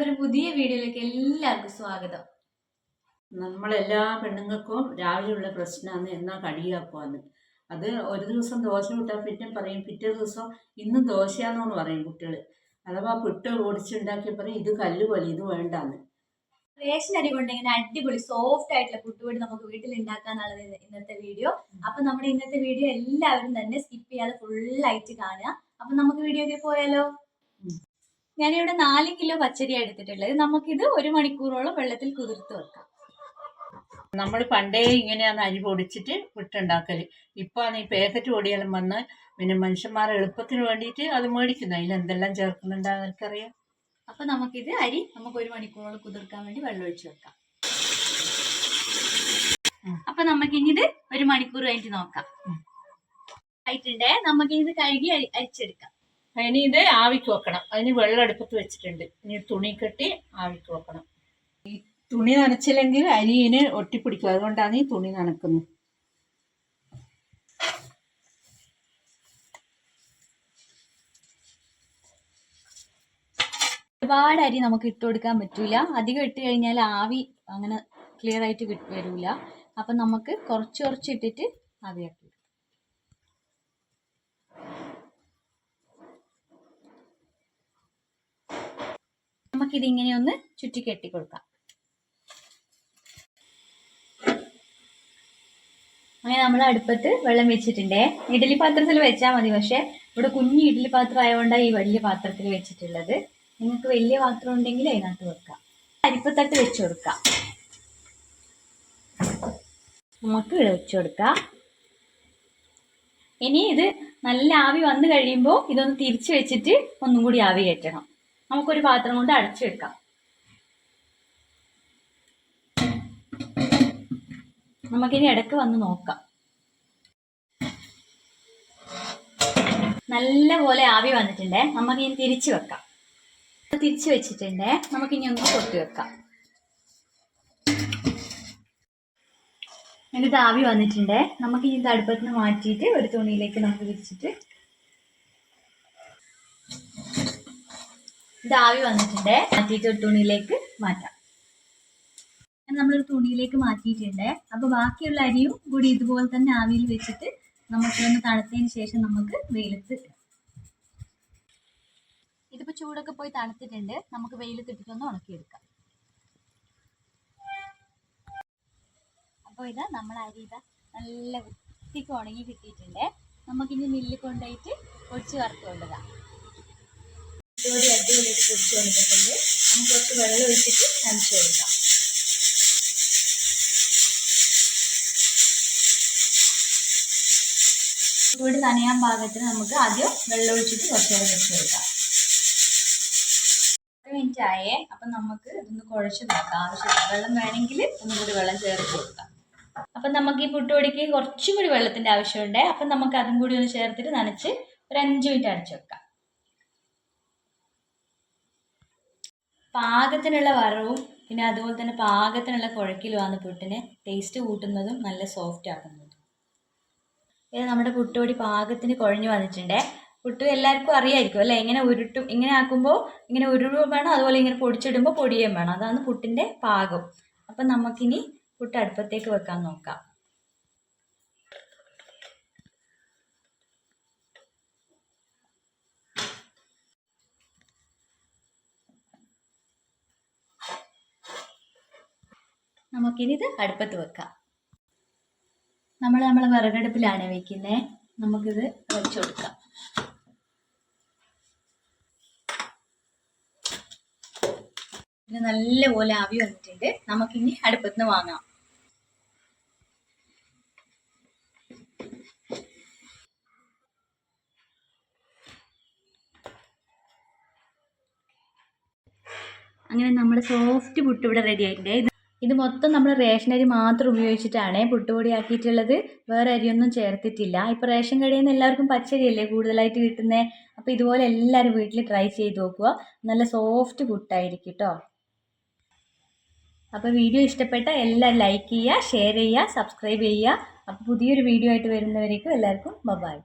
നമ്മുടെ ഒരു പുതിയ വീഡിയോയിലേക്ക് എല്ലാവർക്കും സ്വാഗതം. നമ്മളെല്ലാ പെണ്ണുങ്ങൾക്കും രാവിലെയുള്ള പ്രശ്നമാണ് എന്നാ കടിയാക്കുവാന്ന്. അത് ഒരു ദിവസം ദോശ വിട്ടാൽ പിന്നെ പറയും പിറ്റേ ദിവസം ഇന്നും ദോശയാണെന്ന് പറയും കുട്ടികൾ അഥവാ പുട്ട് ഓടിച്ചുണ്ടാക്കി പറയും ഇത് കല്ല് പോലെ ഇത് വേണ്ടാന്ന്. റേഷൻ അരി കൊണ്ട് ഇങ്ങനെ അടിപൊളി സോഫ്റ്റ് ആയിട്ടുള്ള പുട്ടുപൊടി നമുക്ക് വീട്ടിൽ ഉണ്ടാക്കാന്നുള്ളത് ഇന്ന് ഇന്നത്തെ വീഡിയോ. അപ്പൊ നമ്മുടെ ഇന്നത്തെ വീഡിയോ എല്ലാവരും തന്നെ സ്കിപ്പ് ചെയ്യാതെ ഫുൾ ആയിട്ട് കാണുക. അപ്പൊ നമുക്ക് വീഡിയോ ഒക്കെ പോയാലോ. ഞാനിവിടെ നാല് കിലോ പച്ചരിയാണ് എടുത്തിട്ടുള്ളത്. നമുക്കിത് ഒരു മണിക്കൂറോളം വെള്ളത്തിൽ കുതിർത്ത് വെക്കാം. നമ്മൾ പണ്ടേ ഇങ്ങനെയാണ് അരി പൊടിച്ചിട്ട് പുട്ടുണ്ടാക്കൽ ഇപ്പാണ് ഈ പാക്കറ്റ് പൊടിയെല്ലാം വന്ന് പിന്നെ മനുഷ്യന്മാരെ എളുപ്പത്തിന് വേണ്ടിയിട്ട് അത് മേടിക്കുന്നു. അതിൽ എന്തെല്ലാം ചേർക്കുന്നുണ്ടെന്ന് എനിക്കറിയാം അപ്പൊ നമുക്കിത് അരി നമുക്ക് ഒരു മണിക്കൂറോളം കുതിർക്കാൻ വേണ്ടി വെള്ളം ഒഴിച്ചു വെക്കാം. അപ്പൊ നമുക്കിനി ഇത് ഒരു മണിക്കൂർ കഴിഞ്ഞിട്ട് നോക്കാം. ആയിട്ടുണ്ടേ. നമുക്കിനി ഇത് കഴുകി അരി- അരിച്ചെടുക്കാം. ഇനി ഇത് ആവിക്ക് വെക്കണം. അതിന് വെള്ളം അടുപ്പത്ത് വെച്ചിട്ടുണ്ട്. ഇനി തുണി കെട്ടി ആവിക്ക് വെക്കണം. ഈ തുണി നനച്ചില്ലെങ്കിൽ അരിയിന് ഒട്ടിപ്പിടിക്കും. അതുകൊണ്ടാണ് ഈ തുണി നനക്കുന്നത്. ഒരുപാട് അരി നമുക്ക് ഇട്ട് കൊടുക്കാൻ പറ്റൂല. അധികം ഇട്ട് കഴിഞ്ഞാൽ ആവി അങ്ങനെ ക്ലിയർ ആയിട്ട് വരൂല. അപ്പൊ നമുക്ക് കുറച്ച് കുറച്ച് ഇട്ടിട്ട് ആവിയാക്കി നമുക്കിത് ഇങ്ങനെ ഒന്ന് ചുറ്റി കെട്ടി കൊടുക്കാം അങ്ങനെ നമ്മൾ അടുപ്പത്ത് വെള്ളം വെച്ചിട്ടുണ്ടേ. ഇഡ്ഡലി പാത്രത്തിൽ വെച്ചാൽ മതി പക്ഷെ ഇവിടെ കുഞ്ഞു ഇഡ്ഡലി പാത്രം ആയതുകൊണ്ടാണ് ഈ വലിയ പാത്രത്തിൽ വെച്ചിട്ടുള്ളത്. നിങ്ങൾക്ക് വലിയ പാത്രം ഉണ്ടെങ്കിൽ അതിനകത്ത് വെക്കാം. അരിപ്പത്തട്ട് വെച്ച് കൊടുക്കാം. നമുക്ക് വെച്ച് കൊടുക്കാം. ഇനി ഇത് നല്ല ആവി വന്നു കഴിയുമ്പോൾ ഇതൊന്ന് തിരിച്ചു വെച്ചിട്ട് ഒന്നും കൂടി ആവി കയറ്റണം. നമുക്കൊരു പാത്രം കൊണ്ട് അടച്ചെടുക്കാം. നമുക്കിനി ഇടയ്ക്ക് വന്ന് നോക്കാം. നല്ല പോലെ ആവി വന്നിട്ടുണ്ടേ. നമുക്കിനി തിരിച്ചു വെക്കാം. തിരിച്ചു വെച്ചിട്ടുണ്ടേ. നമുക്കിനി ഒന്ന് കൊട്ടി വെക്കാം. എന്നിട്ട് ആവി വന്നിട്ടുണ്ടേ. നമുക്കിനി ഇത് അടുപ്പത്തിന് മാറ്റിയിട്ട് ഒരു തുണിയിലേക്ക് നമുക്ക് വിരിച്ചിട്ട് ഇത് ആവി വന്നിട്ടുണ്ട്. മാറ്റിയിട്ട് ഒരു തുണിയിലേക്ക് മാറ്റാം. നമ്മളൊരു തുണിയിലേക്ക് മാറ്റിയിട്ടുണ്ട്. അപ്പൊ ബാക്കിയുള്ള അരിയും കൂടി ഇതുപോലെ തന്നെ ആവിയിൽ വെച്ചിട്ട് നമുക്ക് ഒന്ന് തണുത്തതിന് ശേഷം നമുക്ക് വെയിലത്ത് ഇതിപ്പോ ചൂടൊക്കെ പോയി തണുത്തിട്ടുണ്ട്. നമുക്ക് വെയിലത്ത് ഇട്ടിട്ടൊന്ന് ഉണക്കിയെടുക്കാം. അപ്പോൾ ഇതാ നമ്മൾ അരി ഇതാ നല്ല വൃത്തിക്ക് ഉണങ്ങി കിട്ടിയിട്ടുണ്ട്. നമുക്കിനി മില്ലിൽ കൊണ്ടുപോയിട്ട് പൊടിച്ച് വറുത്ത് കൊണ്ടുവരാം. ഇതുപോലെ അടിപൊളിയായിട്ട് പൊടിച്ചു കൊടുത്തിട്ടുണ്ട്. നമുക്ക് കുറച്ച് വെള്ളം ഒഴിച്ചിട്ട് നനച്ചു കൊടുക്കാം. ചൂട് നനയാൻ പാകത്തിന് നമുക്ക് ആദ്യം വെള്ളം ഒഴിച്ചിട്ട് കുറച്ച് വെച്ച് കൊടുക്കാം. മിനിറ്റ് ആയേ. അപ്പം നമുക്ക് ഇതൊന്ന് കുഴച്ച് നോക്കാം. ആവശ്യമില്ല വെള്ളം വേണമെങ്കിൽ ഒന്നുകൂടി വെള്ളം ചേർത്ത് കൊടുക്കാം. അപ്പം നമുക്ക് ഈ പുട്ടുപൊടിക്ക് കുറച്ചും കൂടി വെള്ളത്തിന്റെ ആവശ്യമുണ്ട്. അപ്പം നമുക്ക് അതും കൂടി ഒന്ന് ചേർത്തിട്ട് നനച്ച് ഒരു അഞ്ച് മിനിറ്റ് അടച്ചു വെക്കാം. പാകത്തിനുള്ള വറവും പിന്നെ അതുപോലെ തന്നെ പാകത്തിനുള്ള കുഴക്കിലുമാണ് പുട്ടിനെ ടേസ്റ്റ് കൂട്ടുന്നതും നല്ല സോഫ്റ്റ് ആക്കുന്നതും. ഇത് നമ്മുടെ പുട്ടുപൊടി പാകത്തിന് കുഴഞ്ഞു വന്നിട്ടുണ്ടേ. പുട്ട് എല്ലാവർക്കും അറിയായിരിക്കും അല്ലേ? ഇങ്ങനെ ഉരുട്ടും ഇങ്ങനെ ആക്കുമ്പോൾ ഇങ്ങനെ ഉരുളും വേണം അതുപോലെ ഇങ്ങനെ പൊടിച്ചിടുമ്പോൾ പൊടിയും വേണം. അതാണ് പുട്ടിന്റെ പാകം. അപ്പം നമുക്കിനി പുട്ട് അടുപ്പത്തേക്ക് വെക്കാൻ നോക്കാം. നമുക്കിനി ഇത് അടുപ്പത്ത് വെക്കാം. നമ്മൾ നമ്മൾ വിറകടുപ്പിലാണ് വെക്കുന്നത് നമുക്കിത് വെച്ചു കൊടുക്കാം. പിന്നെ നല്ലപോലെ ആവി വന്നിട്ടുണ്ട്. നമുക്കിനി അടുപ്പത്ത് നിന്ന് വാങ്ങാം. അങ്ങനെ നമ്മുടെ സോഫ്റ്റ് പുട്ട് ഇവിടെ റെഡി ആയിട്ടുണ്ട്. ഇത് മൊത്തം നമ്മൾ റേഷൻ അരി മാത്രം ഉപയോഗിച്ചിട്ടാണ് പുട്ടുപൊടി ആക്കിയിട്ടുള്ളത് വേറെ അരിയൊന്നും ചേർത്തിട്ടില്ല. ഇപ്പോൾ റേഷൻ കടയിൽ നിന്ന് എല്ലാവർക്കും പച്ചരിയല്ലേ കൂടുതലായിട്ട് കിട്ടുന്നത് അപ്പോൾ ഇതുപോലെ എല്ലാവരും വീട്ടിൽ ട്രൈ ചെയ്ത് നോക്കുക. നല്ല സോഫ്റ്റ് പുട്ടായിരിക്കും കേട്ടോ അപ്പോൾ വീഡിയോ ഇഷ്ടപ്പെട്ട എല്ലാം ലൈക്ക് ചെയ്യുക ഷെയർ ചെയ്യുക സബ്സ്ക്രൈബ് ചെയ്യുക. അപ്പോൾ പുതിയൊരു വീഡിയോ ആയിട്ട് വരുന്നവരേക്കും എല്ലാവർക്കും ബൈ